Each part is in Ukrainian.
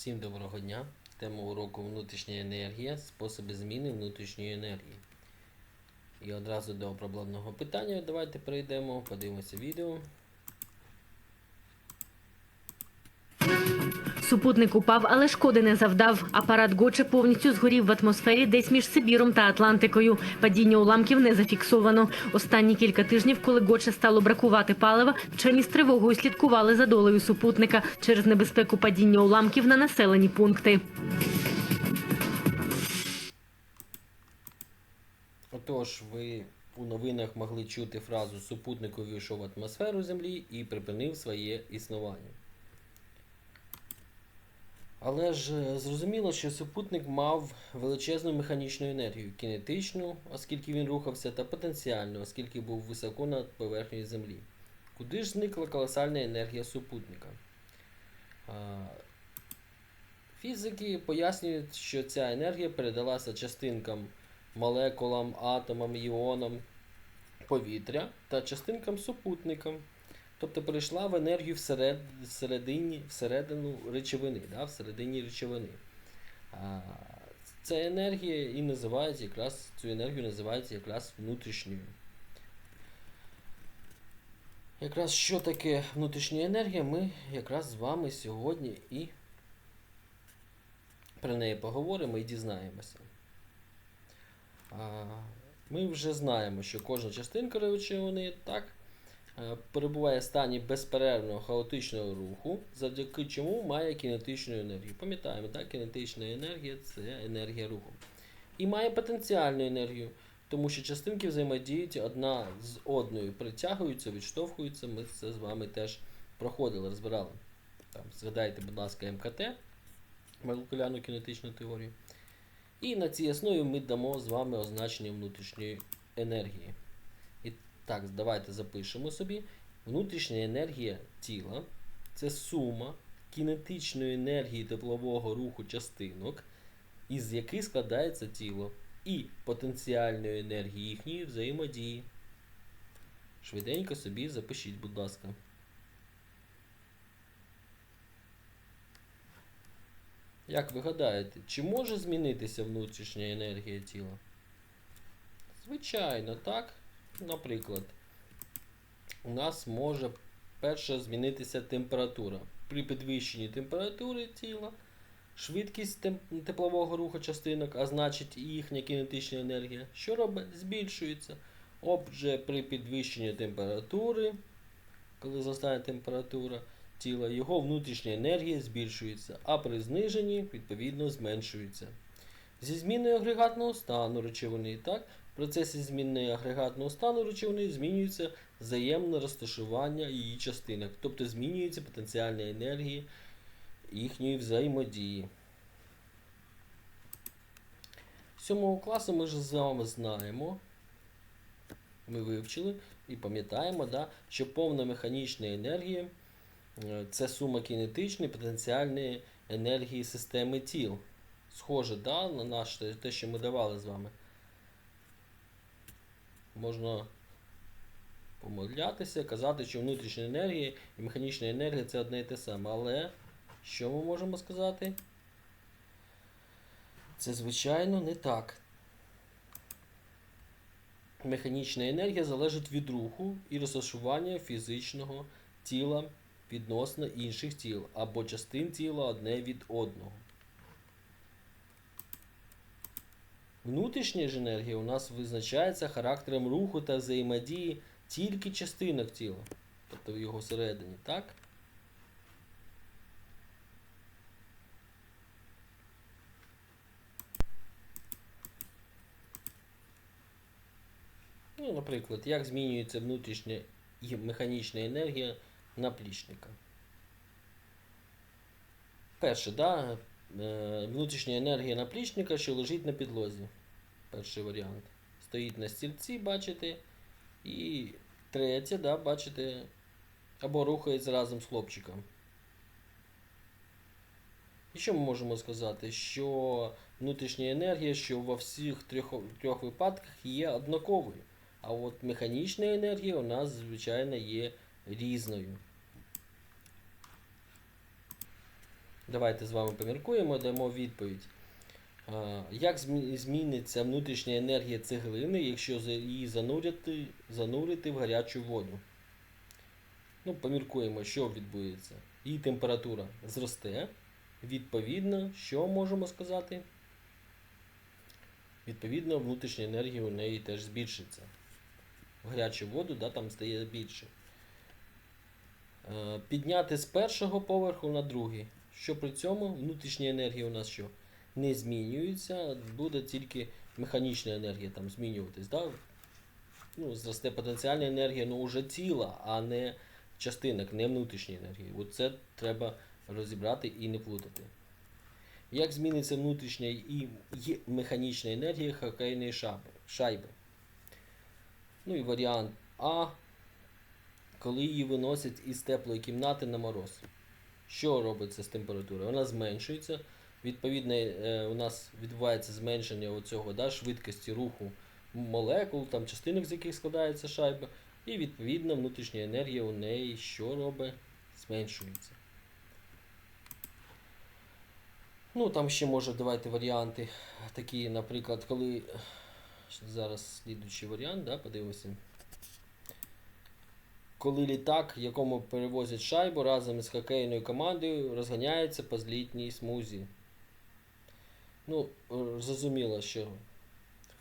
Всім доброго дня. Тема уроку внутрішня енергія, способи зміни внутрішньої енергії. І одразу до проблемного питання давайте перейдемо, подивимося відео. Супутник упав, але шкоди не завдав. Апарат Гоче повністю згорів в атмосфері десь між Сибіром та Атлантикою. Падіння уламків не зафіксовано. Останні кілька тижнів, коли Гоче стало бракувати палива, вчені з тривогою слідкували за долею супутника через небезпеку падіння уламків на населені пункти. Отож, ви у новинах могли чути фразу супутник увійшов в атмосферу Землі і припинив своє існування. Але ж е, зрозуміло, що супутник мав величезну механічну енергію, кінетичну, оскільки він рухався, та потенціальну, оскільки був високо над поверхнею Землі. Куди ж зникла колосальна енергія супутника? Фізики пояснюють, що ця енергія передалася частинкам, молекулам, атомам, іонам повітря та частинкам супутникам. Тобто перейшла в енергію всеред, всередині, всередину речовини, да, всередині речовини. А, ця енергія і називається якраз, цю енергію називається якраз внутрішньою. Якраз що таке внутрішня енергія, ми якраз з вами сьогодні і про неї поговоримо і дізнаємося. Ми вже знаємо, що кожна частинка речовини так, перебуває в стані безперервного хаотичного руху, завдяки чому має кінетичну енергію. Пам'ятаємо, так, кінетична енергія це енергія руху. І має потенціальну енергію, тому що частинки взаємодіють одна з одною, притягуються, відштовхуються. Ми це з вами теж проходили, розбирали. Там, згадайте, будь ласка, МКТ молекулярну кінетичну теорію. І на цій основі ми дамо з вами означення внутрішньої енергії. Так, давайте запишемо собі. Внутрішня енергія тіла це сума кінетичної енергії теплового руху частинок, із яких складається тіло, і потенціальної енергії їхньої взаємодії. Швиденько собі запишіть, будь ласка. Як ви гадаєте, чи може змінитися внутрішня енергія тіла? Звичайно, так. Наприклад, у нас може перше змінитися температура. При підвищенні температури тіла, швидкість теплового руху частинок, а значить і їхня кінетична енергія, що робить? Збільшується. Отже, при підвищенні температури, коли зростає температура, тіла, його внутрішня енергія збільшується, а при зниженні, відповідно, зменшується. Зі зміною агрегатного стану речовини, так, в процесі зміни агрегатного стану речовини змінюється взаємне розташування її частинок, тобто змінюється потенціальна енергія їхньої взаємодії. З 7 класу ми ж з вами знаємо, ми вивчили і пам'ятаємо, да, що повна механічна енергія Е, Це сума кінетичної потенціальної енергії системи тіл. Схоже, да, на наш, те- те, що ми давали з вами. Можна помилятися, казати, що внутрішня енергія і механічна енергія це одне і те саме. Але що ми можемо сказати? Це, звичайно, не так. Механічна енергія залежить від руху і розташування фізичного тіла відносно інших тіл або частин тіла одне від одного. Внутрішня ж енергія у нас визначається характером руху та взаємодії тільки частинок тіла, тобто в його всередині, так? Ну, наприклад, як змінюється внутрішня і механічна енергія наплічника. Перше, да, внутрішня енергія наплічника, що лежить на підлозі. Перший варіант. Стоїть на стільці, бачите. І третє, да, бачите, або рухається разом з хлопчиком. І що ми можемо сказати? Що внутрішня енергія, що во всіх трьох, трьох випадках є однаковою. А от механічна енергія у нас, звичайно, є різною. Давайте з вами поміркуємо, дамо відповідь. Як зміниться внутрішня енергія цеглини, якщо її занурити, занурити в гарячу воду? Ну, поміркуємо, що відбудеться. Її температура зросте. Відповідно, що можемо сказати? Відповідно, внутрішня енергія у неї теж збільшиться. В гарячу воду да, там стає більше. Підняти з першого поверху на другий. Що при цьому внутрішня енергія у нас що? Не змінюється, буде тільки механічна енергія там змінюватись. Да? Ну, зросте потенціальна енергія, ну вже ціла, а не частинок, не внутрішньої енергії. От це треба розібрати і не плутати. Як зміниться внутрішня і механічна енергія хокейної шайби? Ну і варіант А. Коли її виносять із теплої кімнати на мороз. Що робиться з температурою? Вона зменшується. Відповідно, е, у нас відбувається зменшення оцього, да, швидкості руху молекул, там, частинок, з яких складається шайба. І відповідно внутрішня енергія у неї що робить? Зменшується. Ну, там ще може давайте варіанти. Такі, наприклад, коли. Зараз слідуючий варіант, да, подивимося. Коли літак, якому перевозять шайбу разом із хокейною командою, розганяється по злітній смузі. Ну, зрозуміло, що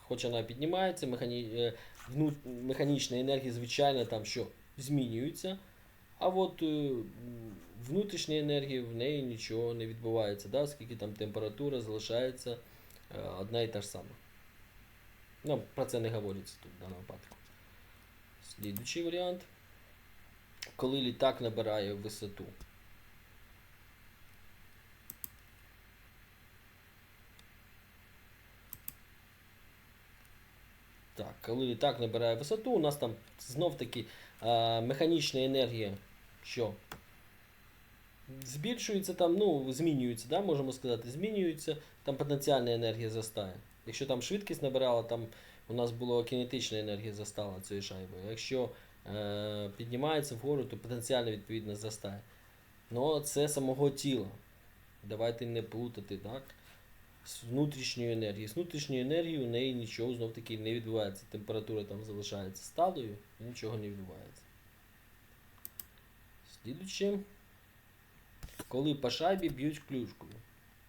хоч вона піднімається, механі... е, вну... механічна енергія, звичайно, там що змінюється. А от е, м, внутрішня енергія в неї нічого не відбувається, да? оскільки там температура залишається е, одна і та ж сама. Ну, про це не говориться тут в даному випадку. Слідуючий варіант. Коли літак набирає висоту. Так, коли літак набирає висоту, у нас там знов таки е, механічна енергія, що збільшується там, ну, змінюється, да, можемо сказати, змінюється, там потенціальна енергія зростає. Якщо там швидкість набирала, там у нас була кінетична енергія зростала цією шайбою. Якщо піднімається вгору, то потенціально відповідно зростає. Ну, це самого тіла. Давайте не плутати, так? З внутрішньою енергією. З внутрішньою енергією у неї нічого знов таки не відбувається. Температура там залишається сталою, і нічого не відбувається. Слідуюче. Коли по шайбі б'ють ключкою.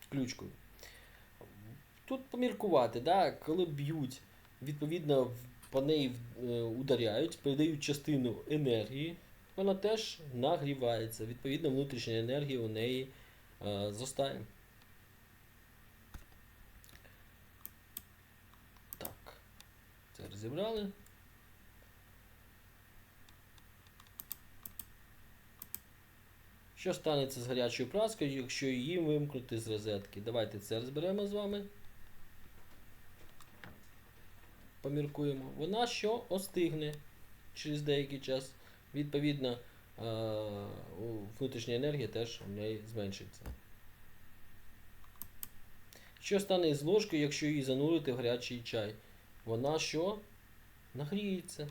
ключкою. Тут поміркувати, да? коли б'ють, відповідно по неї е, ударяють, передають частину енергії, вона теж нагрівається. Відповідно, внутрішня енергія у неї е, зростає. Так, це розібрали. Що станеться з гарячою праскою, якщо її вимкнути з розетки? Давайте це розберемо з вами. Поміркуємо. Вона що остигне через деякий час. Відповідно, е, внутрішня енергія теж у неї зменшиться. Що стане із ложкою, якщо її занурити в гарячий чай? Вона що? Нагріється.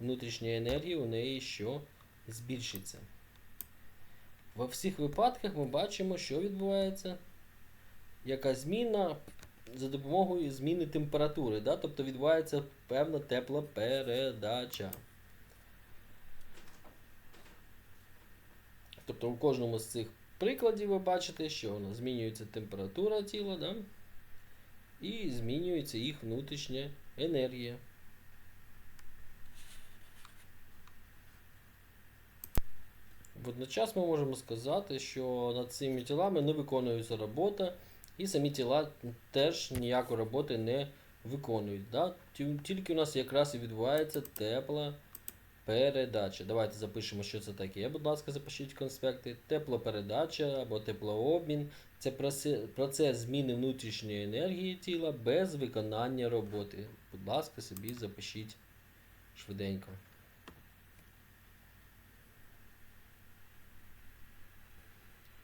Внутрішня енергія у неї що збільшиться. Во всіх випадках ми бачимо, що відбувається. Яка зміна за допомогою зміни температури. Да? Тобто відбувається певна тепла передача. Тобто у кожному з цих прикладів ви бачите, що вона змінюється температура тіла, да? і змінюється їх внутрішня енергія. Водночас ми можемо сказати, що над цими тілами не виконується робота, і самі тіла теж ніякої роботи не виконують. Да? Тільки у нас якраз і відбувається тепла передача. Давайте запишемо, що це таке. Будь ласка, запишіть конспекти. Теплопередача або теплообмін це процес зміни внутрішньої енергії тіла без виконання роботи. Будь ласка, собі запишіть швиденько.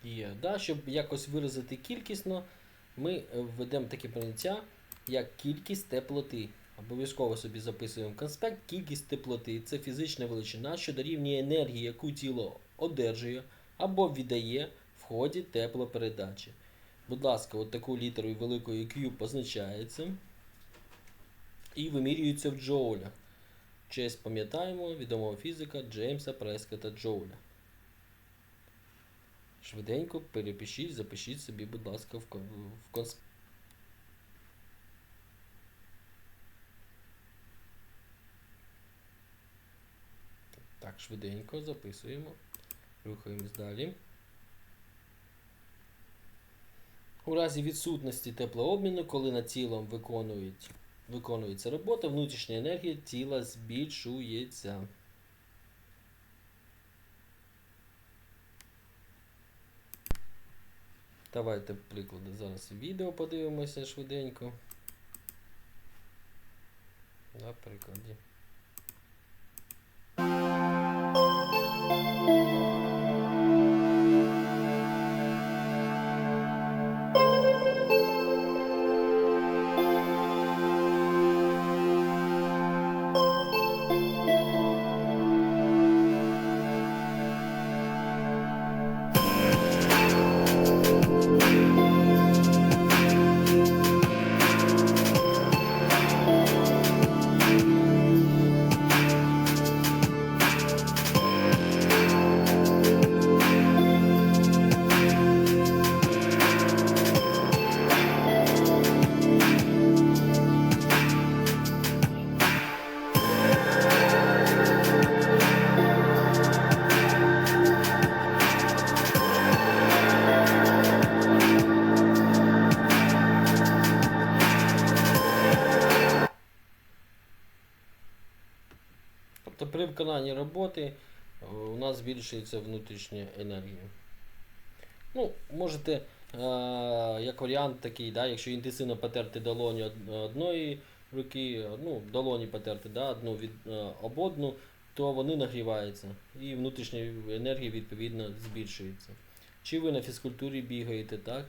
Є, да, щоб якось виразити кількісно, ми е, введемо таке поняття, як кількість теплоти. Обов'язково собі записуємо конспект. Кількість теплоти це фізична величина, що дорівнює енергії, яку тіло одержує або віддає в ході теплопередачі. Будь ласка, от таку літеру великою Q позначається і вимірюється в джоулях. Честь пам'ятаємо відомого фізика Джеймса Прескота Джоуля. Швиденько перепишіть, запишіть собі, будь ласка, в, кон- в конспект. Так, швиденько записуємо. Рухаємось далі. У разі відсутності теплообміну, коли над тілом виконують, виконується робота, внутрішня енергія тіла збільшується. Давайте приклади зараз відео подивимося швиденько. На прикладі. Виконанні роботи е, у нас збільшується внутрішня енергія. Ну, можете, е, як варіант такий, да, якщо інтенсивно потерти долоні одної руки, ну, долоні потерти да, одну від, е, об одну, то вони нагріваються і внутрішня енергія відповідно збільшується. Чи ви на фізкультурі бігаєте, так?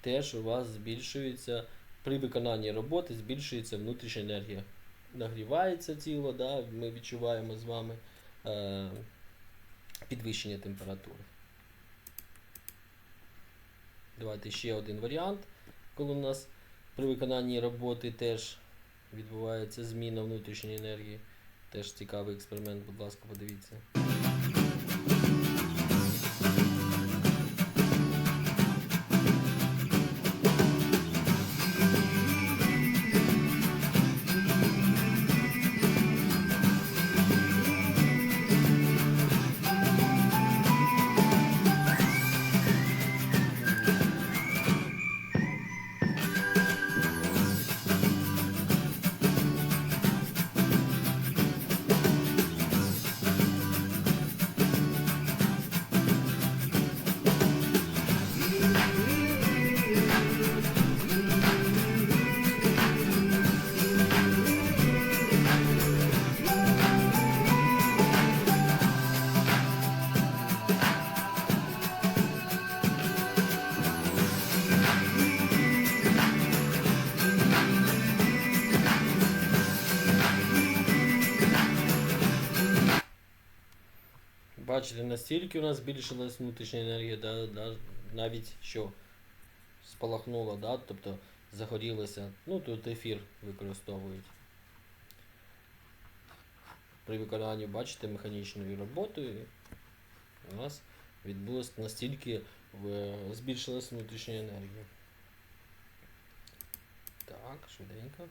Теж у вас збільшується при виконанні роботи збільшується внутрішня енергія нагрівається тіло, да, ми відчуваємо з вами підвищення температури. Давайте ще один варіант, коли у нас при виконанні роботи теж відбувається зміна внутрішньої енергії. Теж цікавий експеримент, будь ласка, подивіться. Бачите, настільки у нас збільшилась внутрішня енергія, да, да, навіть що спалахнуло, да, тобто загорілося. Ну, тут ефір використовують. При виконанні, бачите, механічною роботою у нас відбулось настільки збільшилась внутрішня енергія. Так, швиденько.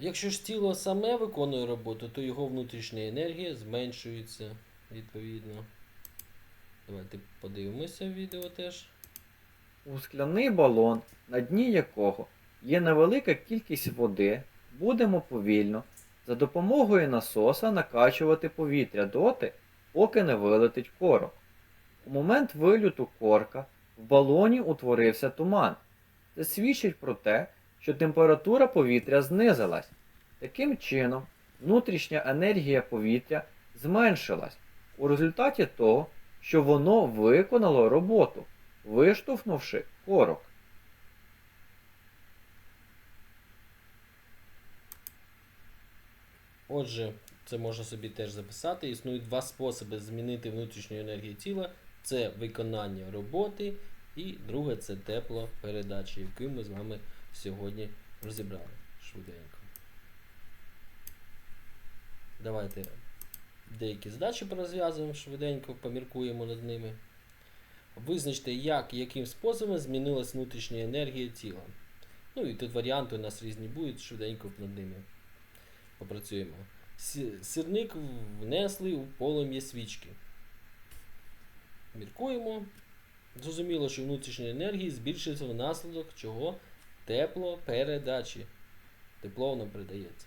Якщо ж тіло саме виконує роботу, то його внутрішня енергія зменшується відповідно. Давайте подивимося відео теж. У скляний балон, на дні якого є невелика кількість води, будемо повільно за допомогою насоса накачувати повітря доти, поки не вилетить корок. У момент вильоту корка в балоні утворився туман. Це свідчить про те, що температура повітря знизилась. Таким чином, внутрішня енергія повітря зменшилась у результаті того, що воно виконало роботу виштовхнувши корок. Отже, це можна собі теж записати. Існують два способи змінити внутрішню енергію тіла Це виконання роботи, і друге це теплопередача, яку ми з вами сьогодні розібрали швиденько. Давайте деякі задачі порозв'язуємо швиденько, поміркуємо над ними. Визначте, як і яким способом змінилась внутрішня енергія тіла. Ну і тут варіанти у нас різні будуть, швиденько над ними попрацюємо. Сірник внесли у полум'я свічки. Міркуємо. Зрозуміло, що внутрішня енергія збільшується внаслідок чого? Теплопередачі. Тепло воно передається.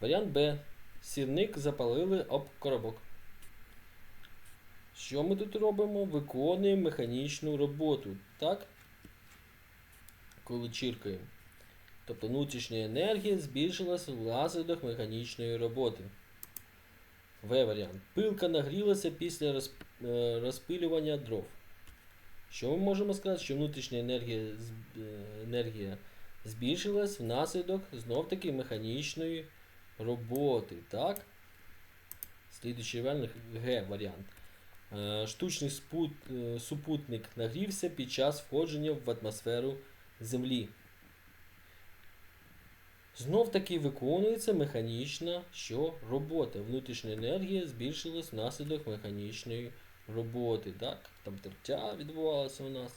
Варіант Б. Сірник запалили об коробок. Що ми тут робимо? Виконуємо механічну роботу. Так? Коли чиркаємо. Тобто внутрішня енергія збільшилась внаслідок механічної роботи. В варіант. Пилка нагрілася після е, розпилювання дров. Що ми можемо сказати? Що внутрішня енергія, е, енергія збільшилась внаслідок знов-таки механічної роботи. Так? Слідуючий варіант Г варіант. Е, Штучний спут, е, супутник нагрівся під час входження в атмосферу Землі. Знов таки виконується механічна що робота. Внутрішня енергія збільшилась внаслідок механічної роботи. Так? Там тертя відбувалося у нас.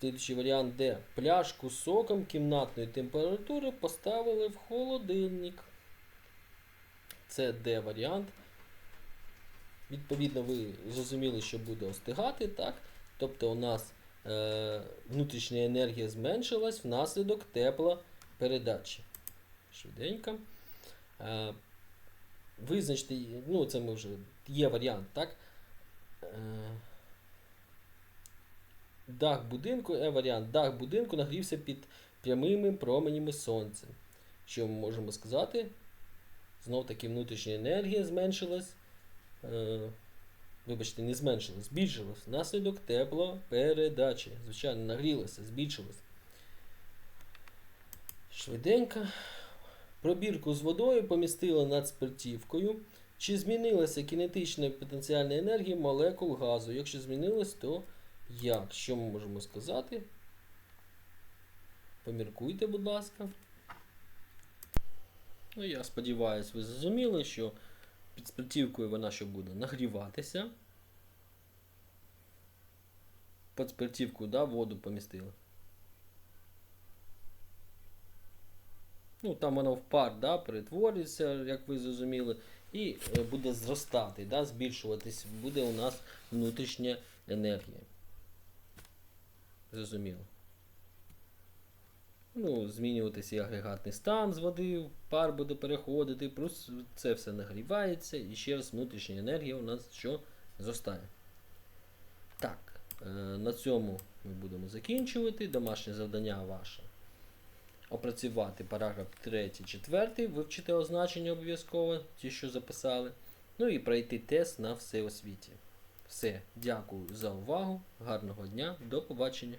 Слідуючий варіант Д. Пляшку з соком кімнатної температури поставили в холодильник. Це Д варіант. Відповідно, ви зрозуміли, що буде остигати, так? Тобто у нас е, внутрішня енергія зменшилась внаслідок теплопередачі. Швиденько. Е, визначте, ну це ми вже є варіант, так? Е, дах будинку, е варіант. Дах будинку нагрівся під прямими променями сонця. Що ми можемо сказати? Знов таки внутрішня енергія зменшилась. Е, вибачте, не зменшилась, збільшилась внаслідок теплопередачі. Звичайно, нагрілася, збільшилась. Швиденько. Пробірку з водою помістили над спиртівкою. Чи змінилася кінетична потенціальна енергія молекул газу? Якщо змінилась, то як? Що ми можемо сказати? Поміркуйте, будь ласка. Ну, я сподіваюся, ви зрозуміли, що під спиртівкою вона що буде нагріватися. Під спиртівку, да, воду помістили. Ну, там воно в пар да, перетворюється, як ви зрозуміли, і е, буде зростати, да, збільшуватись, буде у нас внутрішня енергія. Зрозуміло. Ну, змінюватися і агрегатний стан з води, пар буде переходити, плюс це все нагрівається, і ще раз внутрішня енергія у нас що зростає. Так, е, на цьому ми будемо закінчувати. Домашнє завдання ваше опрацювати параграф 3, 4, вивчити означення обов'язково, ті, що записали. Ну і пройти тест на всеосвіті. Все, дякую за увагу, гарного дня, до побачення.